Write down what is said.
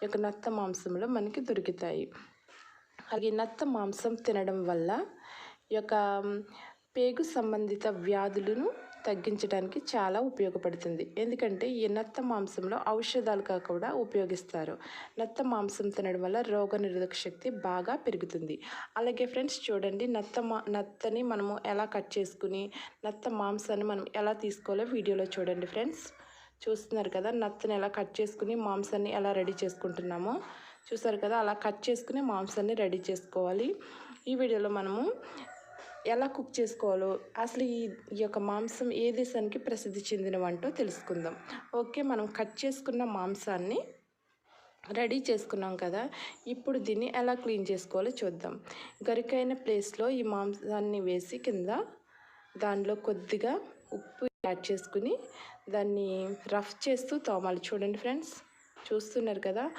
ఈ యొక్క నత్త మాంసంలో మనకి దొరుకుతాయి. అలాగే నత్త మాంసం తినడం వల్ల ఈ యొక్క పేగు సంబంధిత వ్యాధులను తగ్గించడానికి చాలా ఉపయోగపడుతుంది. ఎందుకంటే ఈ నత్త మాంసంలో ఔషధాలుగా కూడా ఉపయోగిస్తారు. నత్త మాంసం తినడం వల్ల రోగ నిరోధక శక్తి బాగా పెరుగుతుంది. అలాగే ఫ్రెండ్స్ చూడండి నత్త మా నత్తని మనము ఎలా కట్ చేసుకుని నత్త మాంసాన్ని మనం ఎలా తీసుకోవాలో వీడియోలో చూడండి ఫ్రెండ్స్. చూస్తున్నారు కదా నత్తని ఎలా కట్ చేసుకుని మాంసాన్ని ఎలా రెడీ చేసుకుంటున్నామో. చూసారు కదా అలా కట్ చేసుకుని మాంసాన్ని రెడీ చేసుకోవాలి. ఈ వీడియోలో మనము ఎలా కుక్ చేసుకోవాలో అసలు ఈ ఈ యొక్క మాంసం ఏ దేశానికి ప్రసిద్ధి చెందినవంటో తెలుసుకుందాం. ఓకే మనం కట్ చేసుకున్న మాంసాన్ని రెడీ చేసుకున్నాం కదా ఇప్పుడు దీన్ని ఎలా క్లీన్ చేసుకోవాలో చూద్దాం. గరికైన ప్లేస్లో ఈ మాంసాన్ని వేసి కింద దానిలో కొద్దిగా ఉప్పు కట్ చేసుకుని దాన్ని రఫ్ చేస్తూ తోమాలి. చూడండి ఫ్రెండ్స్ చూస్తున్నారు కదా?